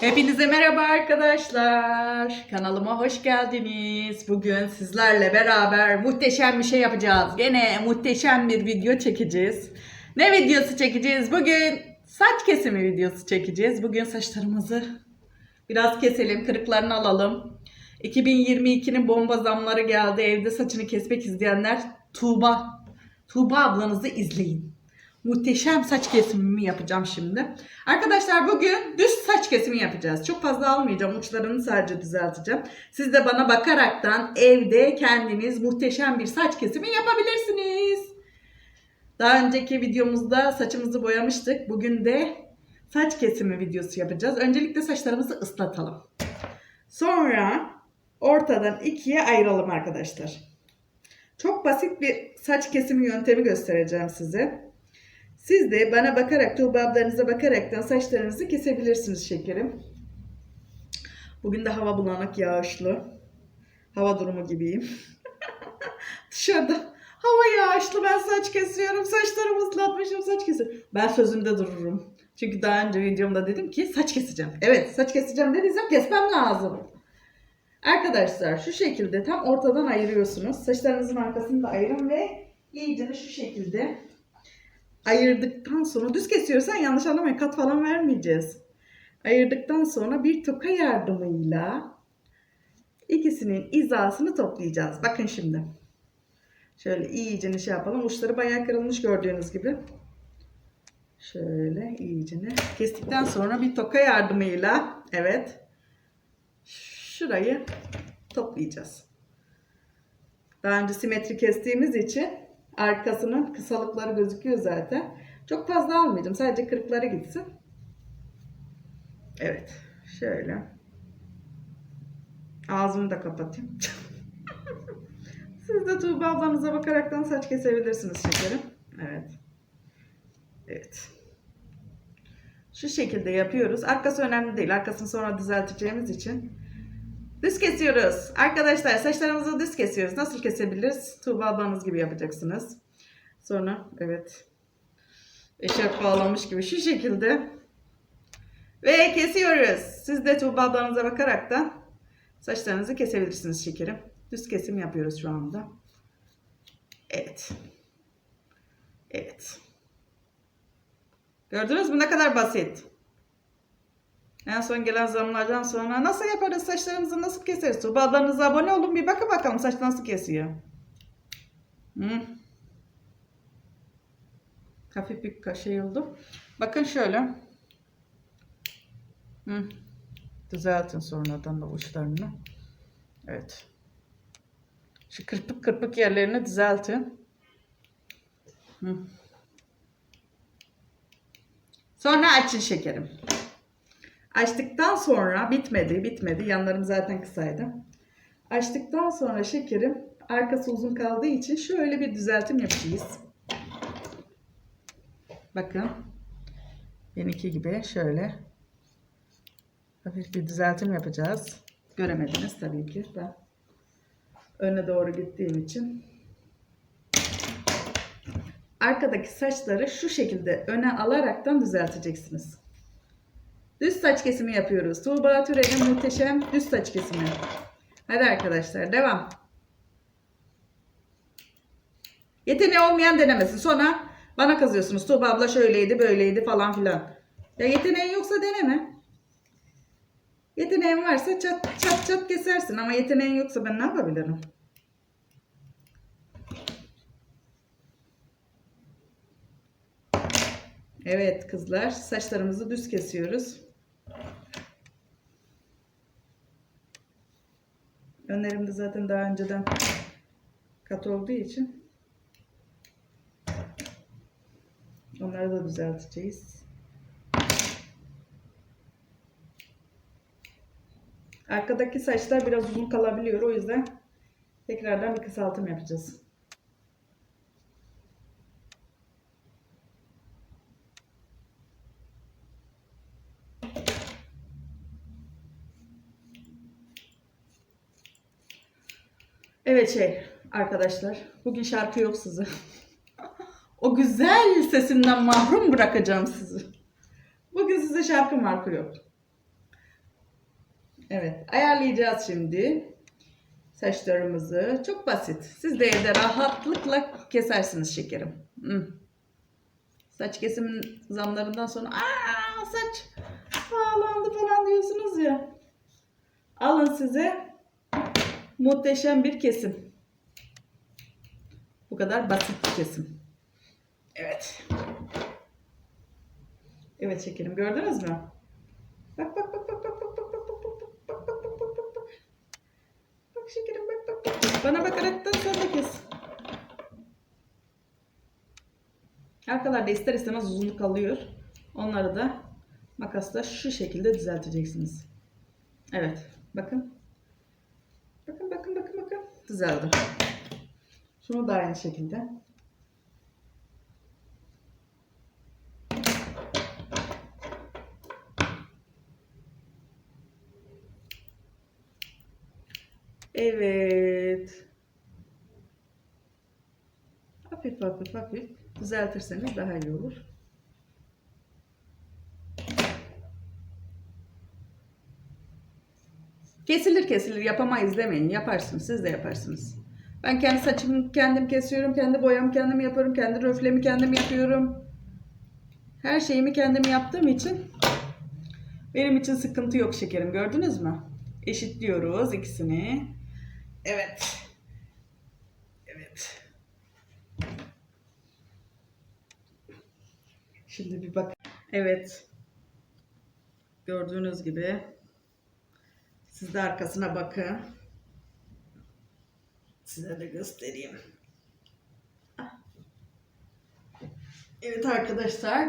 Hepinize merhaba arkadaşlar. Kanalıma hoş geldiniz. Bugün sizlerle beraber muhteşem bir şey yapacağız. Gene muhteşem bir video çekeceğiz. Ne videosu çekeceğiz? Bugün saç kesimi videosu çekeceğiz. Bugün saçlarımızı biraz keselim, kırıklarını alalım. 2022'nin bomba zamları geldi. Evde saçını kesmek izleyenler Tuğba, Tuğba ablanızı izleyin. Muhteşem saç kesimimi yapacağım şimdi. Arkadaşlar bugün düz saç kesimi yapacağız. Çok fazla almayacağım. Uçlarını sadece düzelteceğim. Siz de bana bakaraktan evde kendiniz muhteşem bir saç kesimi yapabilirsiniz. Daha önceki videomuzda saçımızı boyamıştık. Bugün de saç kesimi videosu yapacağız. Öncelikle saçlarımızı ıslatalım. Sonra ortadan ikiye ayıralım arkadaşlar. Çok basit bir saç kesimi yöntemi göstereceğim size. Siz de bana bakarak, Tuğba ablanıza bakaraktan saçlarınızı kesebilirsiniz şekerim. Bugün de hava bulanık, yağışlı. Hava durumu gibiyim. Dışarıda hava yağışlı, ben saç kesiyorum, saçlarımı ıslatmışım, saç kesiyorum. Ben sözümde dururum. Çünkü daha önce videomda dedim ki saç keseceğim. Evet, saç keseceğim dediysem kesmem lazım. Arkadaşlar şu şekilde tam ortadan ayırıyorsunuz. Saçlarınızın arkasını da ayırın ve iyice şu şekilde ayırdıktan sonra düz kesiyorsan yanlış anlamayın kat falan vermeyeceğiz. Ayırdıktan sonra bir toka yardımıyla ikisinin hizasını toplayacağız. Bakın şimdi. Şöyle iyice şey yapalım. Uçları bayağı kırılmış gördüğünüz gibi. Şöyle iyice kestikten sonra bir toka yardımıyla evet şurayı toplayacağız. Daha önce simetri kestiğimiz için arkasının kısalıkları gözüküyor zaten. Çok fazla almayacağım. Sadece kırıkları gitsin. Evet. Şöyle. Ağzımı da kapatayım. Siz de Tuğba ablanıza bakaraktan saç kesebilirsiniz şekerim. Evet. Evet. Şu şekilde yapıyoruz. Arkası önemli değil. Arkasını sonra düzelteceğimiz için. Düz kesiyoruz. Arkadaşlar saçlarımızı düz kesiyoruz. Nasıl kesebiliriz? Tuğba ablanız gibi yapacaksınız. Sonra evet. Eşarp bağlamış gibi şu şekilde. Ve kesiyoruz. Siz de Tuğba ablanıza bakarak da saçlarınızı kesebilirsiniz şekerim. Düz kesim yapıyoruz şu anda. Evet. Evet. Gördünüz mü ne kadar basit. En son gelen zamlardan sonra nasıl yaparız saçlarımızı nasıl keseriz? Tuğba ablanıza abone olun bir bakın bakalım saç nasıl kesiyor. Hı. Hafif bir şey oldu. Bakın şöyle. Hı. Düzeltin sonradan da uçlarını. Evet. Şu kırpık kırpık yerlerini düzeltin. Hı. Sonra açın şekerim. Açtıktan sonra bitmedi, bitmedi. Yanlarım zaten kısaydı. Açtıktan sonra şekerim arkası uzun kaldığı için şöyle bir düzeltim yapacağız. Bakın. Benimki gibi şöyle hafif bir düzeltim yapacağız. Göremediniz tabii ki. Ben öne doğru gittiğim için. Arkadaki saçları şu şekilde öne alaraktan düzelteceksiniz. Düz saç kesimi yapıyoruz. Tuğba Türel'in muhteşem düz saç kesimi. Hadi arkadaşlar devam. Yeteneği olmayan denemesin. Sonra bana kızıyorsunuz. Tuğba abla şöyleydi böyleydi falan filan. Ya yeteneğin yoksa deneme. Yeteneğin varsa çat çat çat kesersin ama yeteneğin yoksa ben ne yapabilirim? Evet kızlar saçlarımızı düz kesiyoruz. Önlerimde zaten daha önceden kat olduğu için onları da düzelteceğiz. Arkadaki saçlar biraz uzun kalabiliyor. O yüzden tekrardan bir kısaltım yapacağız. Evet şey arkadaşlar bugün şarkı yok size. o güzel sesimden mahrum bırakacağım sizi. Bugün size şarkı markı yok. Evet, ayarlayacağız şimdi saçlarımızı. Çok basit. Siz de evde rahatlıkla kesersiniz şekerim. Hı. Saç kesim zamlarından sonra aa saç pahalandı falan diyorsunuz ya. Alın size muhteşem bir kesim. Bu kadar basit bir kesim. Evet. Evet şekerim gördünüz mü? Bak bak bak bak bak bak bak bak bak bak bak bak bak bak bak bak bak. Bak şekerim bak bak bak. Bana bakaraktan sen de kes. Arkalarda ister istemez uzunluk alıyor. Onları da makasla şu şekilde düzelteceksiniz. Evet. Bakın. Düzeldi. Şunu da aynı şekilde. Evet. Hafif hafif hafif düzeltirseniz daha iyi olur. Kesilir kesilir yapamayız demeyin. Yaparsınız. Siz de yaparsınız. Ben kendi saçımı kendim kesiyorum. Kendi boyamı kendim yapıyorum. Kendi röflemi kendim yapıyorum. Her şeyimi kendim yaptığım için benim için sıkıntı yok şekerim. Gördünüz mü? Eşitliyoruz ikisini. Evet. Evet. Şimdi bir bak. Evet. Gördüğünüz gibi siz de arkasına bakın. Size de göstereyim. Evet arkadaşlar.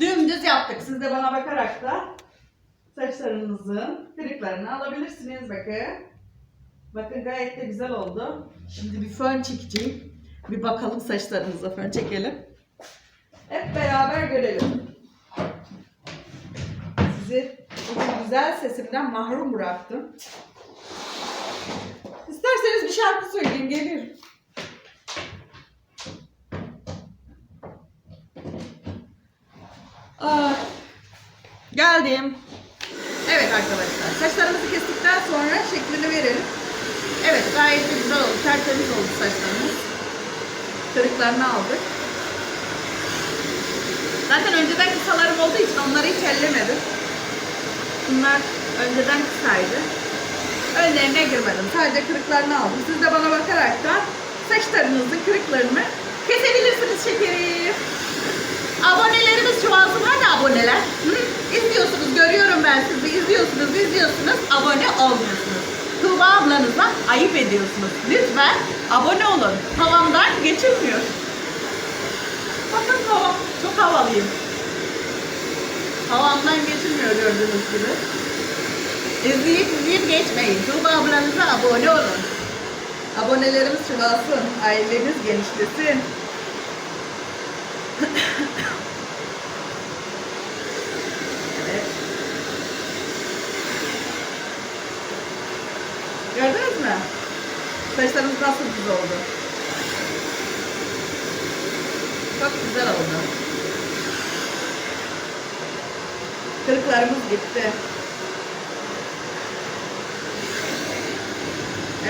Dümdüz yaptık. Siz de bana bakarak da saçlarınızın kırıklarını alabilirsiniz. Bakın. Bakın gayet de güzel oldu. Şimdi bir fön çekeceğim. Bir bakalım saçlarımıza fön çekelim. Hep beraber görelim. Sizi bu güzel sesimden mahrum bıraktım. İsterseniz bir şarkı söyleyeyim gelirim. Aa, geldim. Evet arkadaşlar saçlarımızı kestikten sonra şeklini verelim. Evet gayet güzel oldu. Tertemiz oldu saçlarımız. Kırıklarını aldık. Zaten önceden kısalarım olduğu için onları hiç ellemedim. Bunlar önceden kısaydı. Önlerine girmedim. Sadece kırıklarını aldım. Siz de bana bakarak da saçlarınızın kırıklarını kesebilirsiniz şekerim. Abonelerimiz çoğalsın. Hadi aboneler. Hı? İzliyorsunuz. Görüyorum ben sizi. İzliyorsunuz, izliyorsunuz. Abone olmuyorsunuz. Tuğba ablanıza ayıp ediyorsunuz. Lütfen abone olun. Havamdan geçilmiyor. Bakın havam. Çok havalıyım. Havamdan geçilmiyor gördüğünüz gibi. İzleyip izleyip geçmeyin. Tuğba ablanıza abone olun. Abonelerimiz çoğalsın. Ailemiz genişlesin. evet. Gördünüz mü? Saçlarımız nasıl düz oldu? Çok güzel oldu. Kırıklarımız gitti.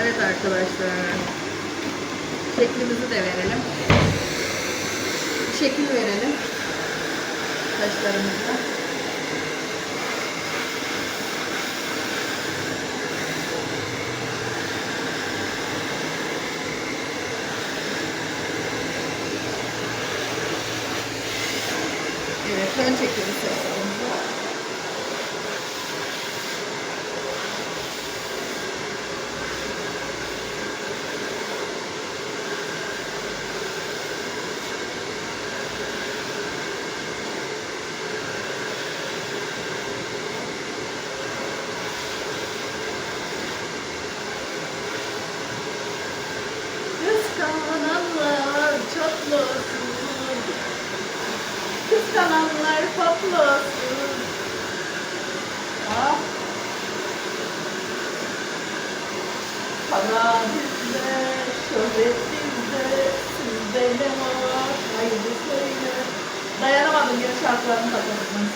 Evet arkadaşlar. Şeklimizi de verelim. Şekil verelim. Saçlarımıza. Şöhretimde sizde ne var? Hayırlı söyle. Dayanamadım yine şarkılarını da tanıdım.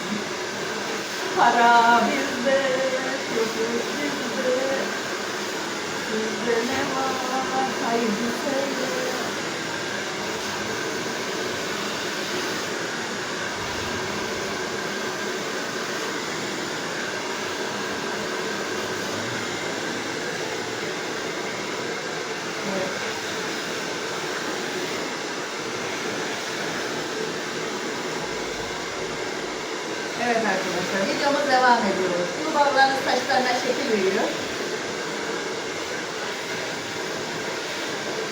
Para bizde, şöhret. Sizde ne var? Hayırlı söyle. Evet arkadaşlar videomuz devam ediyor. Bunu bağlarınız saçlarına şekil veriyor.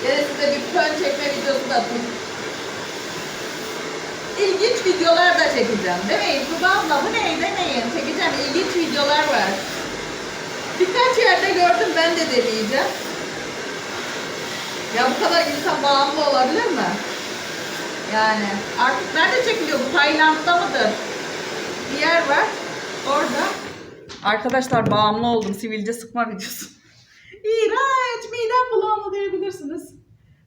Yine size bir fön çekme videosu da atayım. İlginç videolar da çekeceğim. Demeyin Tuba abla bu ne demeyin. Çekeceğim ilginç videolar var. Birkaç yerde gördüm ben de deneyeceğim. Ya bu kadar insan bağımlı olabilir mi? Yani artık nerede çekiliyor bu? Tayland'da mıdır? Yer var. Orada. Arkadaşlar bağımlı oldum. Sivilce sıkma videosu. İğrenç. Midem bulandı diyebilirsiniz.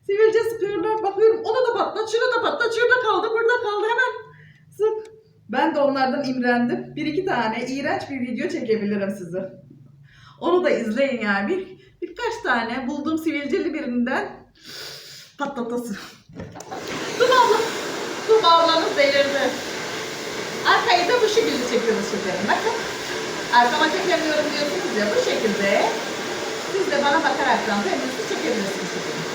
Sivilce sıkıyorlar. Bakıyorum onu da patlat, şunu da patlat. Şurada kaldı, burada kaldı. Hemen sık. Ben de onlardan imrendim. Bir iki tane iğrenç bir video çekebilirim size. Onu da izleyin yani. Bir, birkaç tane bulduğum sivilceli birinden abla. Dur ablanız delirdi. Arkayı da bu şekilde çekiyoruz şekerim. Bakın. Arkama çekemiyorum diyorsunuz ya bu şekilde. Siz de bana bakaraktan kendinizi çekebilirsiniz şekerim.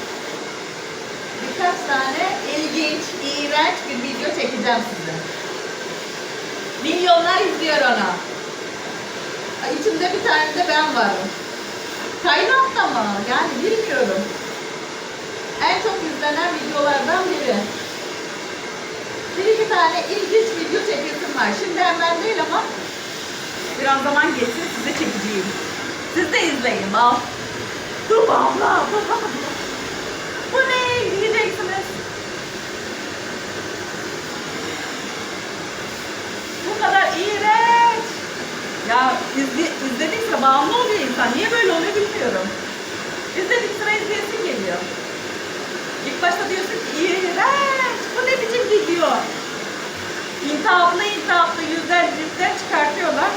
Birkaç tane ilginç, iğrenç bir video çekeceğim size. Milyonlar izliyor onu. Ay, İçinde bir tane de ben varım. Tayland'da mı? Yani bilmiyorum. En çok izlenen videolardan biri. İki tane ilginç video çekesim var. Şimdi hemen değil ama biraz zaman geçsin size çekeceğim. Siz de izleyin. Al. Dur abla. Bu ne? Diyeceksiniz. Bu kadar iğrenç. Ya izle, izledikçe bağımlı oluyor insan. Niye böyle oluyor bilmiyorum. İzledik sıra izleyesin geliyor. İlk başta diyorsun ki iğrenç. Bu ne biçim video? İntihaplı intihaplı yüzler yüzler çıkartıyorlar.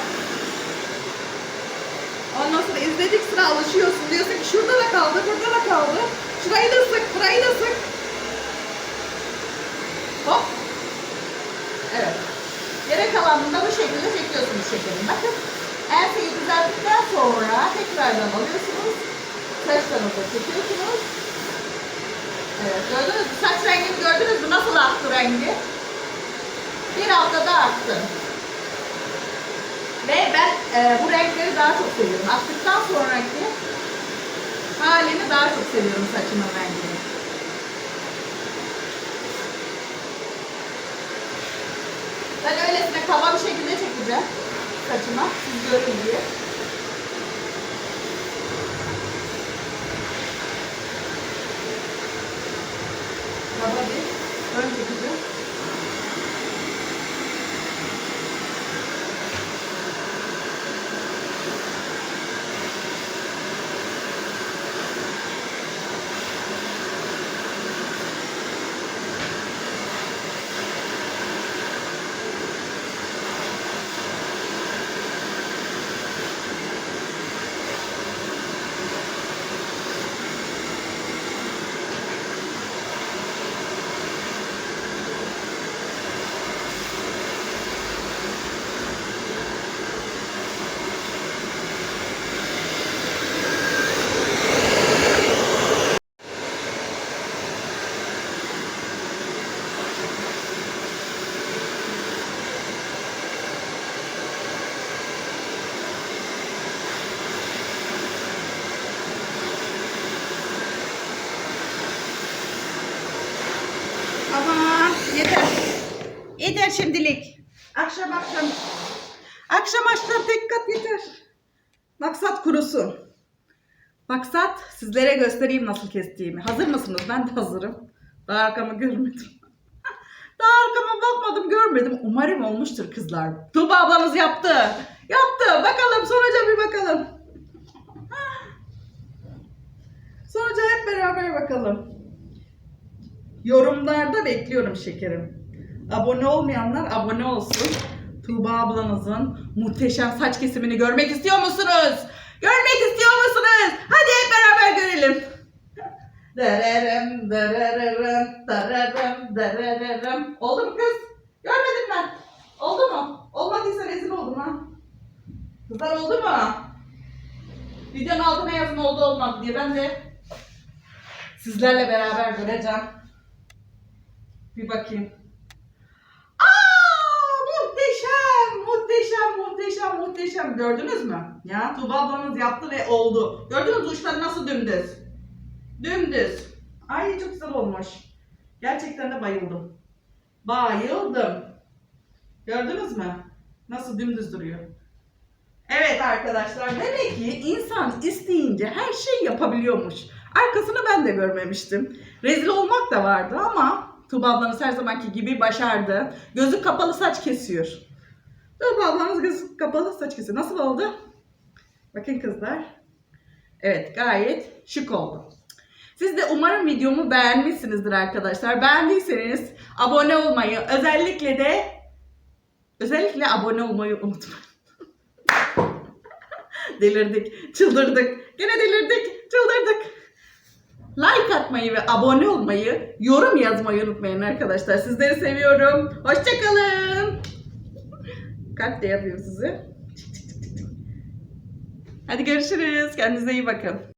Ondan sonra izledik sıra alışıyorsun. Diyorsun ki şurada da kaldı, burada da kaldı. Şurayı da sık, burayı da sık. Hop. Evet. Geri kalanını da bu şekilde çekiyorsunuz şekerim. Bakın. Enseyi düzelttikten sonra tekrardan alıyorsunuz. Saçlarınızı çekiyorsunuz. Evet gördünüz mü? Saç rengini gördünüz mü? Nasıl aktı rengi? Bir haftada aktı. Ve ben e, bu renkleri daha çok seviyorum. Aktıktan sonraki halini daha çok seviyorum saçımın rengini. Ben öylesine kaba bir şekilde çekeceğim saçıma. Siz görün diye. Kaba bir ön çekeceğim. Aman yeter. Yeter şimdilik. Akşam akşam. Akşam akşam dikkat yeter. Maksat kurusun. Maksat sizlere göstereyim nasıl kestiğimi. Hazır mısınız? Ben de hazırım. Daha arkamı görmedim. Daha arkama bakmadım görmedim. Umarım olmuştur kızlar. Tuğba ablanız yaptı. Yaptı. Bakalım sonuca bir bakalım. Sonuca hep beraber bakalım. Yorumlarda bekliyorum şekerim. Abone olmayanlar abone olsun. Tuğba ablanızın muhteşem saç kesimini görmek istiyor musunuz? Görmek istiyor musunuz? Hadi hep beraber görelim. Dararım. Oldu mu kız? Görmedim ben. Oldu mu? Olmadıysa rezil oldum ha. Kızlar oldu mu? Videonun altına yazın oldu olmadı diye ben de sizlerle beraber göreceğim. Bir bakayım. Aa, muhteşem, muhteşem, muhteşem. Gördünüz mü? Ya Tuğba ablamız yaptı ve oldu. Gördünüz mü uçları nasıl dümdüz? Dümdüz. Ay çok güzel olmuş. Gerçekten de bayıldım. Bayıldım. Gördünüz mü? Nasıl dümdüz duruyor. Evet arkadaşlar demek ki insan isteyince her şey yapabiliyormuş. Arkasını ben de görmemiştim. Rezil olmak da vardı ama Tuğba ablamız her zamanki gibi başardı. Gözü kapalı saç kesiyor. Tuğba ablamız gözü kapalı saç kesiyor. Nasıl oldu? Bakın kızlar. Evet gayet şık oldu. Siz de umarım videomu beğenmişsinizdir arkadaşlar. Beğendiyseniz abone olmayı özellikle de özellikle abone olmayı unutmayın. delirdik, çıldırdık. Gene delirdik, çıldırdık. Like atmayı ve abone olmayı, yorum yazmayı unutmayın arkadaşlar. Sizleri seviyorum. Hoşçakalın. Kalp de yapıyorum sizi. Hadi görüşürüz. Kendinize iyi bakın.